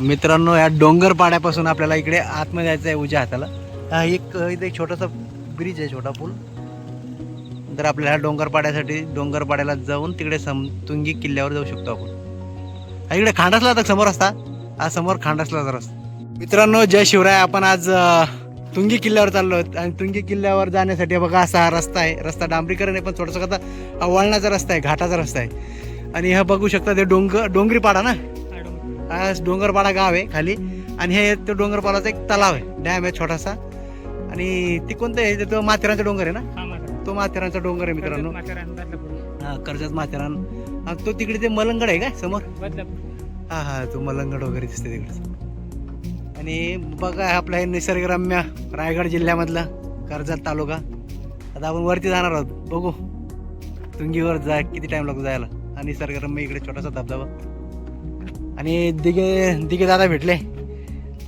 मित्रांनो या डोंगर पाड्यापासून आपल्याला इकडे आतमध्ये जायचं आहे उज्या हाताला. हा एक इथे एक छोटासा ब्रिज आहे छोटा पूल. तर आपल्याला डोंगर पाड्यासाठी डोंगर पाड्याला जाऊन तिकडे समतुंगी किल्ल्यावर जाऊ शकतो आपण. हा इकडे खांडासला तर समोर असता. हा समोर खांडासला रस्ता मित्रांनो जय शिवराय. आपण आज तुंगी किल्ल्यावर चाललो आहोत. आणि तुंगी किल्ल्यावर जाण्यासाठी बघा असा हा रस्ता आहे. रस्ता डांबरीकरण आहे पण थोडासा कसा वळणाचा रस्ता आहे घाटाचा रस्ता आहे. आणि हा बघू शकता ते डोंगर डोंगरी पाडा ना? डोंगरपाडा गाव आहे खाली. आणि हे तो डोंगरपाडाचा एक तलाव आहे डॅम आहे छोटासा. आणि ते कोणतं आहे? ते माथेरानचा डोंगर आहे ना? तो माथेरानचा डोंगर आहे मित्रांनो. हा कर्जत माथेरान. तो तिकडे ते मलंगड आहे काय समोर? हा हा तो मलंगड वगैरे दिसते तिकडे. आणि बघा आपला हे निसर्गरम्य रायगड जिल्ह्यामधला कर्जत तालुका. आता आपण वरती जाणार आहोत. बघू. तुंगीवर जा किती टाइम लागतो जायला? आणि निसर्गरम्य इकडे छोटासा धबधबा. आणि दिगे दिगे दादा भेटले.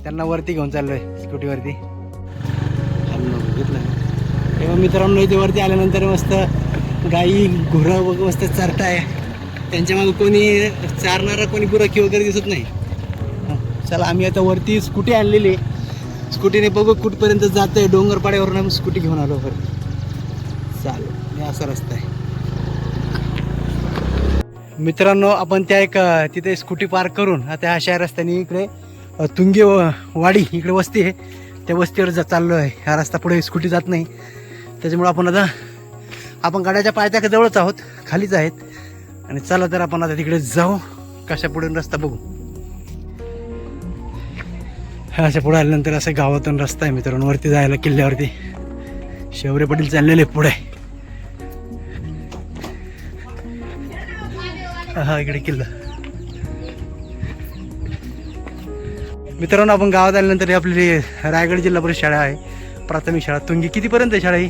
त्यांना वरती घेऊन चाललोय स्कूटीवरती. घेतलं तेव्हा मित्रांनो इथे वरती आल्यानंतर मस्त गाई घुरं वगैरे मस्त चरताय त्यांच्या मागे कोणी चारणारा कोणी गुरखी वगैरे दिसत नाही. चला आम्ही आता वरती स्कूटी आणलेली स्कूटीने बघू कुठपर्यंत जातोय. डोंगरपाड्यावरून आम्ही स्कूटी घेऊन आलो बरं चालेल असा रस्ता आहे. मित्रांनो आपण त्या एक तिथे स्कूटी पार्क करून आता अशा रस्त्याने इकडे तुंगी व- वाडी इकडे वस्ती आहे. त्या वस्तीवर जा चाललो आहे. हा रस्ता पुढे स्कूटी जात नाही. त्याच्यामुळे आपण आता आपण गाड्याच्या पायथ्या जवळच आहोत? खालीच आहेत. आणि चला तर आपण आता तिकडे जाऊ. कशा पुढे रस्ता बघू. अशा पुढे आल्यानंतर असं गावातून रस्ता आहे मित्रांनो. वरती जायला किल्ल्यावरती. शेवरे पाटील चाललेले पुढे. हा इकडे किल्ला. मित्रांनो आपण गावात आल्यानंतर ही आपली रायगड जिल्हा परिषद शाळा आहे. प्राथमिक शाळा. तुंगी कितीपर्यंत शाळा ही?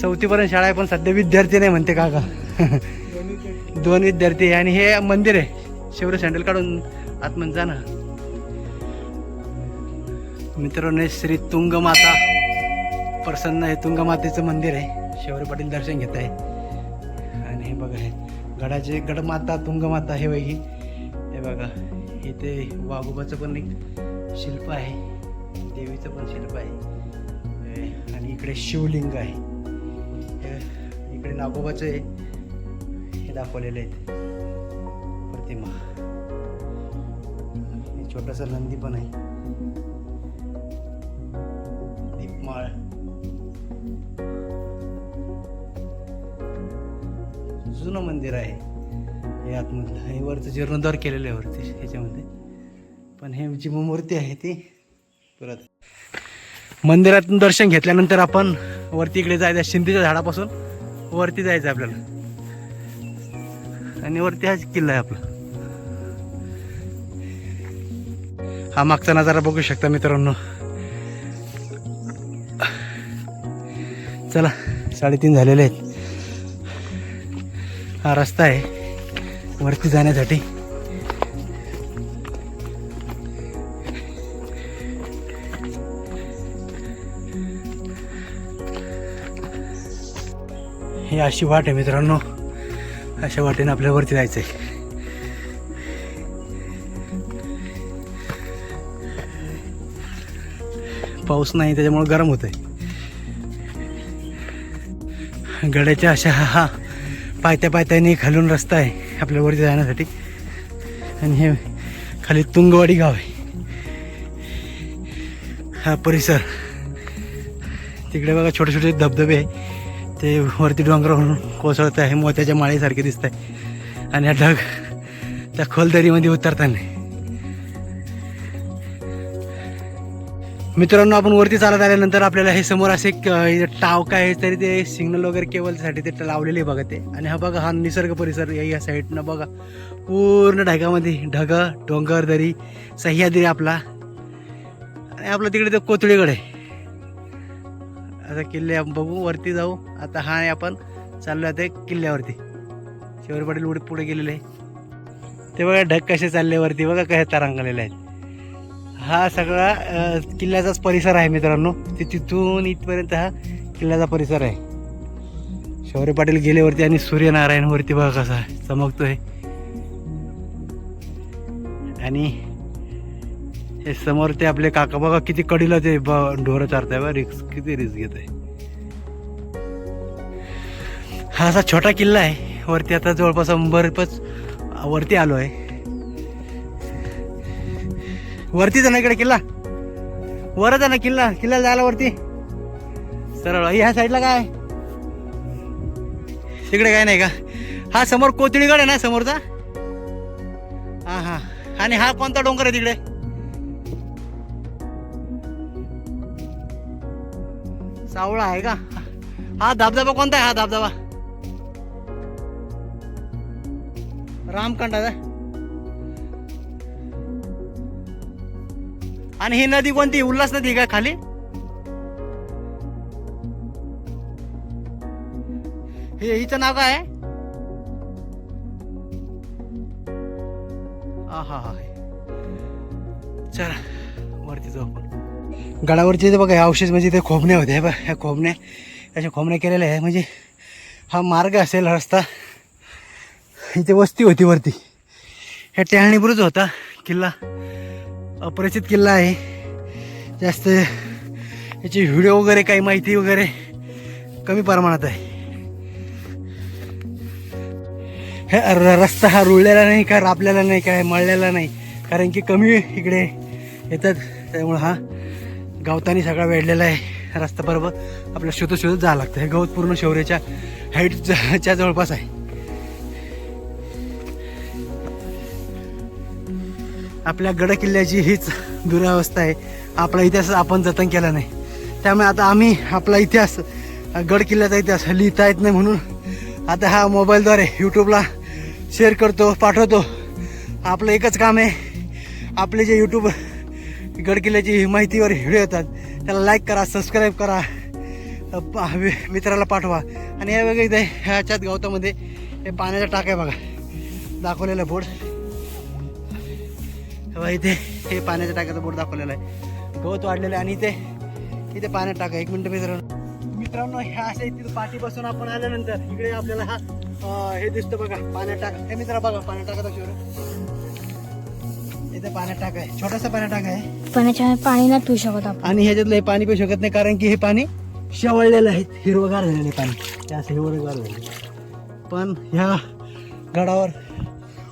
चौथीपर्यंत शाळा आहे पण सध्या विद्यार्थी नाही म्हणते काका. दोन विद्यार्थी आहे आणि हे मंदिर आहे. शिवर सँडल काढून आतमध्ये जा ना. मित्रांनो श्री तुंगमाता प्रसन्न हे तुंगमातेचं मंदिर आहे. शिवरे पाटील दर्शन घेत आहे. हे बघा हे गडाचे गडमाता तुंगमाता हे वैगी हे बघा इथे वाघोबाचं पण एक शिल्प आहे देवीचं पण शिल्प आहे. हे, आणि इकडे शिवलिंग आहे. हे, इकडे नागोबाचं आहे हे दाखवलेले आहेत प्रतिमा. छोटंसं छोटासा नंदी पण आहे. जुनं मंदिर आहे. हे आतमधलं. हे वरचं जीर्णोद्धार केलेलं आहे वरती ह्याच्यामध्ये. पण हे जी मूर्ती आहे ती परत. मंदिरातून दर्शन घेतल्यानंतर आपण वरती इकडे जायचं शिंदीच्या झाडापासून वरती जायचं आपल्याला. आणि वरती हा किल्ला आहे आपला. हा मागचा नजारा बघू शकता मित्रांनो. चला साडेतीन झालेले आहेत. हा रस्ता आहे. वरती जाण्यासाठी. ही अशी वाट आहे मित्रांनो. अशा वाटेने आपल्याला वरती जायचंय. पाऊस नाही त्याच्यामुळे गरम होत आहे गड्याच्या अशा हा हा. पायथ्या पायथ्याने खालून रस्ता आहे आपल्या वरती जाण्यासाठी. आणि हे खाली तुंगवाडी गाव आहे. हा परिसर. तिकडे बघा छोटे छोटे धबधबे आहे. ते वरती डोंगरावरून कोसळत आहे मोत्याच्या माळीसारखे दिसत आहे. आणि हा ढग त्या खोल दरीमध्ये उतरताना मित्रांनो आपण वरती चालत आल्यानंतर आपल्याला हे समोर असे टाव काय आहे तरी ते सिग्नल वगैरे केबलसाठी ते लावलेले आहे बघा ते. आणि हा बघा हा निसर्ग परिसर या- साईडनं बघा. पूर्ण ढगामध्ये ढग डोंगर दरी सह्याद्री आपला. आणि आपलं तिकडे ते कोथळीकडे आहे. आता किल्ले आपण बघू वरती जाऊ. आता हा आपण चाललो आता किल्ल्यावरती. शिवर पाटील पुढे गेलेले. आहे ते बघा ढग कसे चालले वरती बघा कसे तरंगलेले आहेत. हा सगळा किल्ल्याचाच परिसर आहे मित्रांनो. ते तिथून इथपर्यंत हा किल्ल्याचा परिसर आहे. शौर्य पाटील गेल्यावरती आणि सूर्यनारायणवरती बघा कसा आहे, चमकतोय. आणि हे समोर ते आपले काका बघा किती कडीला ते ब- ढोरं चारताय बा रिक्स किती रिस्क घेत आहे हा असा छोटा किल्ला आहे. वरती आता जवळपास बरपच वरती आलो आहे वरती आहे ना इकडे किल्ला. वर जा ना किल्ला किल्ला जायला वरती. सरळ ह्या साईडला काय? तिकडे काय नाही का? हा समोर कोथळीगड आहे ना समोरचा? हा हा आणि हा कोणता डोंगर आहे तिकडे? सावळा आहे का? हा धबधबा कोणता आहे? हा धबधबा. रामकंडाचा आणि ही नदी कोणती? उल्हास नदी का खाली? हे हिचं नाव काय? आहे हा हा. हा चला वरती जाऊ आपण. गडावरचे बघा हे अवशेष म्हणजे ते खोबण्या होते. हे बघ ह्या खोबण्या अशा खोबण्या केलेल्या आहे. म्हणजे हा मार्ग असेल रस्ता. इथे वस्ती होती वरती. हे टॅहणी ब्रुज होता किल्ला. अपरिचित किल्ला आहे. जास्त याची व्हिडिओ वगैरे काही माहिती वगैरे कमी प्रमाणात आहे. हे र- रस्ता हा रुळलेला नाही का रापलेला नाही काय मळलेला नाही. कारण की कमी इकडे येतात. त्यामुळं हा गवतानी सगळा वेढलेला आहे. रस्ता बरोबर आपल्या शोधत शोधत जावं लागतं. हे गवत पूर्ण शौर्याच्या हाईटच्या जवळपास आहे. आपल्या गड किल्ल्याची हीच दुरावस्था आहे. आपला इतिहास आपण जतन केला नाही. त्यामुळे आता आम्ही आपला इतिहास गड किल्ल्याचा इतिहास लिहिता येत नाही म्हणून आता हा मोबाईलद्वारे यूट्यूबला शेअर करतो पाठवतो. आपलं एकच काम आहे आपले जे यूट्यूब गड किल्ल्याची माहितीवर व्हिडिओ येतात त्याला लाईक करा सबस्क्राईब करा पा- मित्राला पाठवा. आणि या वेगळे ह्याच्यात गवतामध्ये हे पाण्याचा टाक आहे बघा दाखवलेला बोर्ड. तेव्हा इथे हे पाण्याच्या टाक्याचा बोर्ड दाखवलेला आहे. गवत वाढलेलं आहे आणि इथे इथे पाण्यात टाका. एक मिनिट मित्रांनो. मित्रांनो ह्या अशा इथे पाठीपासून आपण आल्यानंतर इकडे आपल्याला हा हे दिसतं बघा. पाण्यात टाका. हे मित्रा बघा पाण्यात टाका दाखव इथे पाण्यात टाका आहे. छोटासा पाण्यात टाका आहे. पाण्याच्या पाणी नाही पिऊ शकत आपण. आणि ह्याच्यातलं हे पाणी पिऊ शकत नाही कारण की हे पाणी शेवळलेलं आहे. हिरवगार झालेलं पाणी. असं हिरवगार झालं पण ह्या गडावर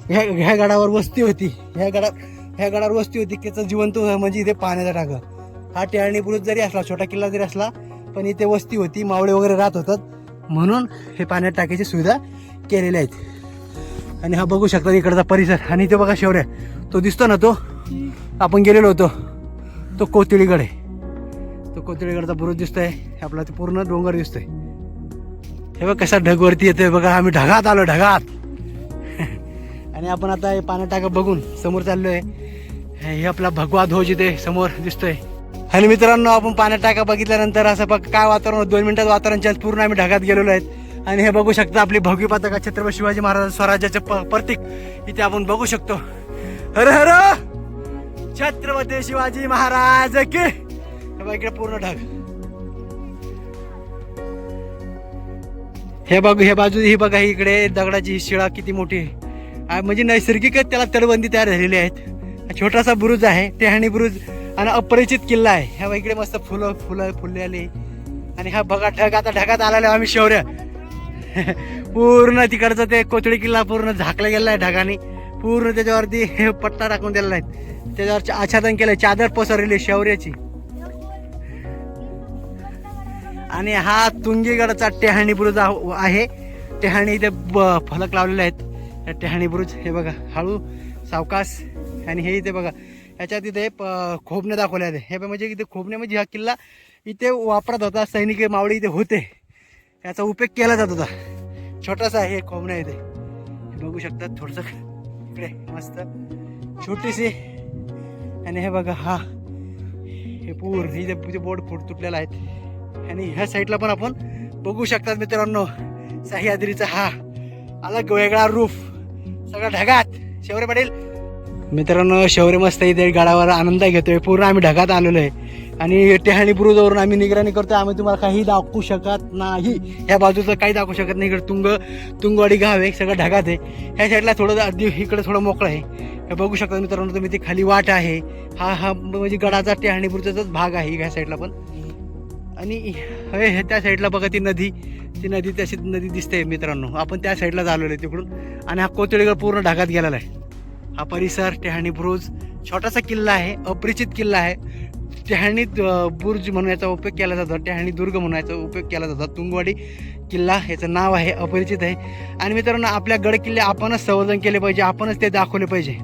ह्या ह्या गडावर वस्ती होती. ह्या गडा ह्या गडावर वस्ती होती त्याचं जिवंत म्हणजे इथे पाण्याचा टाका हा टेळणी बुरुज जरी असला छोटा किल्ला जरी असला पण इथे वस्ती होती मावळे वगैरे राहत होतात. म्हणून हे पाण्यात टाकायची सुविधा केलेल्या आहेत. आणि हा बघू शकता इकडचा परिसर. आणि इथे बघा शेवऱ्या तो दिसतो ना तो? आपण गेलेलो होतो. तो कोथिळीगड आहे. तो कोथिळीगडचा बुरुज दिसतोय. आपला ते पूर्ण डोंगर दिसतोय. हे बघ कसा ढगवरती येतोय बघा. आम्ही ढगात आलो ढगात. आणि आपण आता हे पाण्यात टाका बघून समोर चाललोय. हे आपला भगवा ध्वज इथे समोर दिसतोय. आणि मित्रांनो आपण पाण्यात टाका बघितल्यानंतर असं बघ काय वातावरण दोन मिनिटात वातावरण चेंज पूर्ण आम्ही ढगात गेलेलो आहेत. आणि हे बघू शकता आपली भगवी पताका छत्रपती शिवाजी महाराज स्वराज्याचे प- प्रतीक. इथे आपण बघू शकतो. हर हर! छत्रपती शिवाजी महाराज की! हे बघ इकडे पूर्ण ढग. हे बघ हे बाजू ही बघा इकडे दगडाची शिळा किती मोठी. आहे म्हणजे नैसर्गिकच त्याला तडबंदी तयार झालेली आहेत. छोटासा बुरुज आहे टेहाणी बुरुज आणि अपरिचित किल्ला आहे. ह्या बघ इकडे मस्त फुलं फुलं फुले आले. आणि हा बघा ढग आता ढगात आलेला आम्ही शौर्य. पूर्ण तिकडचं ते कोथळी किल्ला पूर्ण झाकला गेला आहे ढगाने. पूर्ण त्याच्यावरती हे पट्टा टाकून दिलेला आहे. त्याच्यावर आच्छादन केलं चादर पसरलेली शौर्याची. आणि हा तुंगीगडचा टेहाणी बुरुज आहे. टेहाणी इथे ब- फलक लावलेले आहेत. टेहाणी बुरुज हे बघा हळू सावकाश. आणि हे इथे बघा ह्याच्यात इथे प- खोबणे दाखवले आहेत हे म्हणजे इथे खोबणे म्हणजे हा किल्ला इथे वापरत होता सैनिक मावळी इथे होते. याचा उपयोग केला जात होता. छोटासा आहे हे खोबणे इथे. बघू शकता थोडस. इकडे मस्त छोटीशी. आणि हे बघा हा. हे पूर इथे इथे बोर्ड फुट तुटलेला आहेत आणि ह्या साईडला पण आपण बघू शकतात मित्रांनो सह्याद्रीचा हा अलग वेगळा रूफ. सगळा ढगात. शेवरे पडेल मित्रांनो शौर्य मस्त इथे गडावर आनंद घेतोय. पूर्ण आम्ही ढगात आलेलो आहे. आणि टेहाणी बुरुजावरून आम्ही निगराणी करतो आम्ही तुम्हाला काही दाखवू शकत नाही. ह्या बाजूचं काही दाखवू शकत नाही. इकडे तुंग तुंगवाडी गाव आहे. सगळं ढगात आहे. ह्या साईडला थोडं अगदी इकडे थोडं मोकळं आहे. हे बघू शकता मित्रांनो तुम्ही ती खाली वाट आहे. हा हा म्हणजे गडाचा टेहाणीपूरचाच भाग आहे ह्या साईडला पण. आणि हे हे त्या साईडला बघा ती नदी. ती नदी तशी नदी दिसते मित्रांनो. आपण त्या साईडला झालेलो आहे तिकडून. आणि हा कोथळीगड पूर्ण ढगात गेलेला आहे. हा परिसर टेहाणी बुरुज छोटासा किल्ला आहे अपरिचित किल्ला आहे. टेहाणी बुर्ज म्हणून याचा उपयोग केला जातो. टेहाणी दुर्ग म्हणून याचा उपयोग केला जातो. तुंगवाडी किल्ला याचं नाव आहे अपरिचित आहे. आणि मित्रांनो आपल्या गड किल्ले आपणच संवर्धन केले पाहिजे आपणच ते दाखवले पाहिजे.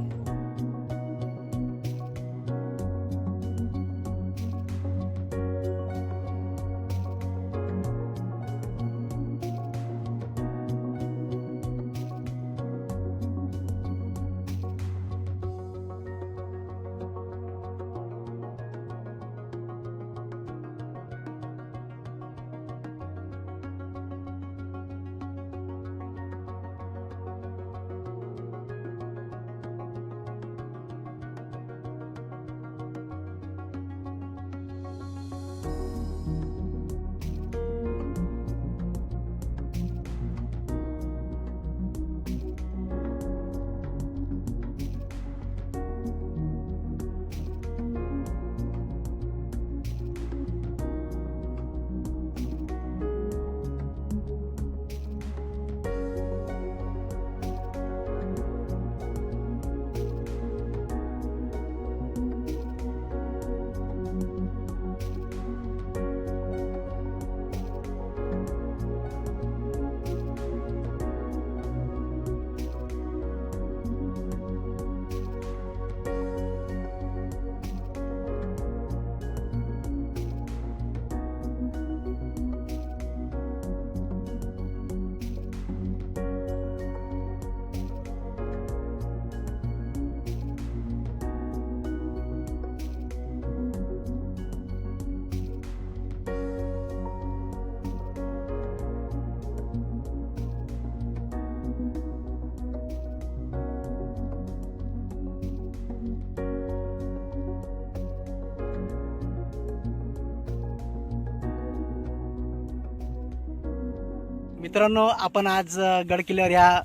मित्रांनो आपण आज गड किल्ल्यावर ह्या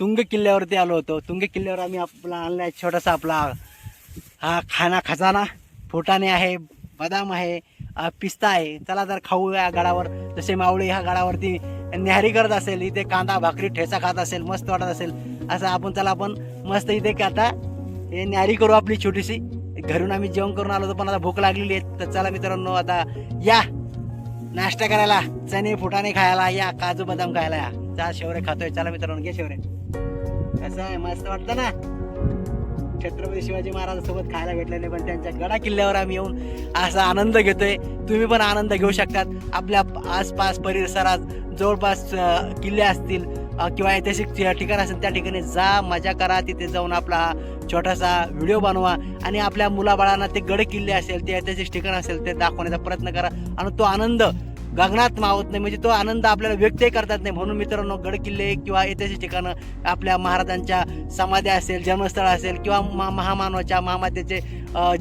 तुंग किल्ल्यावरती आलो होतो. तुंग किल्ल्यावर आम्ही आपला आणला छोटासा आपला हा खाना खजाना. फुटाणे आहे बदाम आहे पिस्ता आहे. चला जर खाऊ या गडावर. जसे मावळी ह्या गडावरती न्याहारी करत असेल इथे कांदा भाकरी ठेचा खात असेल मस्त वाटत असेल असं आपण चला आपण मस्त इथे आता हे न्याहारी करू आपली छोटीशी. घरून आम्ही जेवण करून आलो होतो पण आता भूक लागलेली आहे. तर चला मित्रांनो आता या. नाश्ता करायला चणे फुटाणे खायला या काजू बदाम खायला या. जा शेवरे खातोय. चला मित्रांनो घे शेवरे. कसं आहे? मस्त वाटतं ना? छत्रपती शिवाजी महाराजांसोबत खायला भेटलेले पण त्यांच्या गडा किल्ल्यावर आम्ही येऊन असा आनंद घेतोय. तुम्ही पण आनंद घेऊ शकतात. आपल्या आसपास परिसरात जवळपास किल्ले असतील. किंवा ऐतिहासिक ठिकाण असेल त्या ठिकाणी जा मजा करा तिथे जाऊन आपला हा छोटासा व्हिडिओ बनवा आणि आपल्या मुलाबाळांना ते गड किल्ले असेल ते ऐतिहासिक ठिकाण असेल ते दाखवण्याचा प्रयत्न करा आणि तो आनंद गगनात मावत नाही. म्हणजे तो आनंद आपल्याला व्यक्तही करतात नाही. म्हणून मित्रांनो गड किल्ले किंवा ऐतिहासिक ठिकाणं आपल्या महाराजांच्या समाध्या असेल जन्मस्थळ असेल किंवा मा महामानवाच्या महामातेचे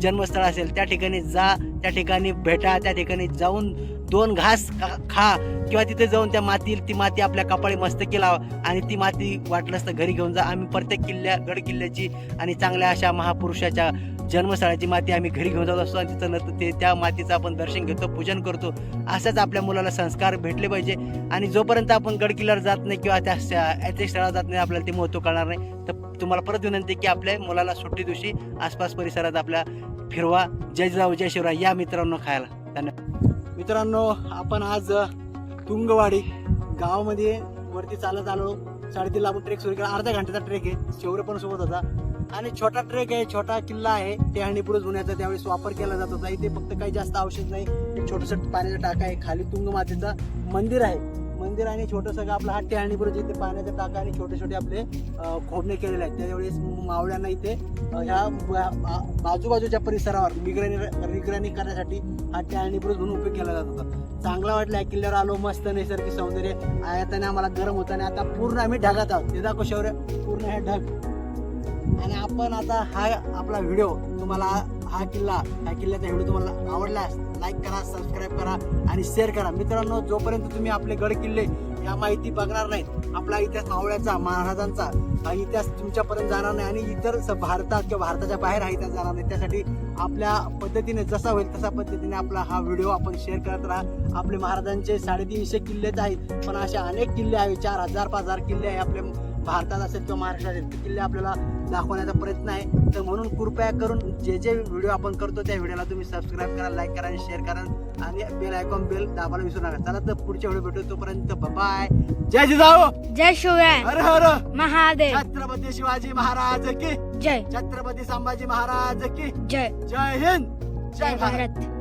जन्मस्थळ असेल त्या ठिकाणी जा त्या ठिकाणी भेटा त्या ठिकाणी जाऊन दोन घास खा- खा. किंवा तिथे जाऊन त्या माती ती माती आपल्या कपाळी मस्तकी लावा आणि ती माती वाटलंच तर घरी घेऊन जा. आम्ही प्रत्येक किल्ल्या गड किल्ल्याची आणि चांगल्या अशा महापुरुषाच्या जन्मस्थळाची माती आम्ही घरी घेऊन जात असतो आणि तिथं नंतर ते त्या मातीचं आपण दर्शन घेतो पूजन करतो. असंच आपल्या मुलाला संस्कार भेटले पाहिजे. आणि जोपर्यंत आपण गड किल्ल्यावर जात नाही किंवा त्या ऐतिहासिक स्थळावर जात नाही आपल्याला ते महत्त्व कळणार नाही. तर तुम्हाला परत विनंती की आपल्या मुलाला सुट्टी दिवशी आसपास परिसरात आपल्या फिरवा. जय जाऊ जय शिवराय या मित्रांनो खायला. धन्यवाद. मित्रांनो आपण आज तुंगवाडी गावामध्ये वरती चालत आलो. साडेतीनला आपण ट्रेक सुरू केला. अर्धा घंट्याचा ट्रेक आहे. शेवरे पण सोबत होता. आणि छोटा ट्रेक आहे छोटा किल्ला आहे. ते आणि होण्याचा त्यावेळेस वापर केला जात होता. इथे फक्त काही जास्त आवश्यक नाही. एक छोटंसं पाण्याचा टाका आहे. खाली तुंग मातेचं मंदिर आहे. मंदिर आणि छोटंसं आपला हा टेहाणी जिथे इथे पाण्याचा टाका आणि छोटे छोटे आपले खोबणे केलेले आहेत. त्यावेळेस मावळ्यांना इथे ह्या बाजूबाजूच्या परिसरावर निगराणी निगराणी करण्यासाठी हा आणि पुरुष म्हणून उपयोग केला जात होता. चांगला वाटलं या किल्ल्यावर आलो मस्त नैसर्गिक सौंदर्य. आयाताने आम्हाला गरम होतं आणि आता पूर्ण आम्ही ढगात आहोत. ते दाखव शौर्य. पूर्ण हे ढग. आणि आपण आता हा आपला व्हिडिओ तुम्हाला हा किल्ला हा किल्ल्याचा व्हिडिओ तुम्हाला आवडल्यास लाईक करा सबस्क्राईब करा आणि शेअर करा. मित्रांनो जोपर्यंत तुम्ही आपले गड किल्ले या माहिती बघणार नाहीत. आपला इतिहास मावळ्याचा महाराजांचा हा इतिहास तुमच्यापर्यंत जाणार नाही आणि इतर स- भारतात किंवा भारताच्या बाहेर हा इतिहास जाणार नाही. त्यासाठी आपल्या पद्धतीने जसा होईल तसा पद्धतीने आपला हा व्हिडिओ आपण शेअर करत राहा. आपले महाराजांचे साडेतीनशे किल्लेच आहेत पण असे अनेक किल्ले आहेत चार हजार पाच हजार किल्ले आहे आपल्या भारतात असेल किंवा महाराष्ट्रात असेल ते किल्ले आपल्याला दाखवण्याचा प्रयत्न आहे. तर म्हणून कृपया करून जे जे व्हिडिओ आपण करतो त्या व्हिडिओला तुम्ही सबस्क्राईब करा लाईक करा आणि शेअर करा. आणि बेल आयकॉन बेल दाबायला विसरू नका. चला तर पुढच्या व्हिडिओ भेटू. तोपर्यंत बाय जय जिजाऊ. जय शिवराय. हर हर. महादेव. छत्रपती शिवाजी महाराज की. जय. छत्रपती संभाजी महाराज की. जय. जय हिंद. जय भारत.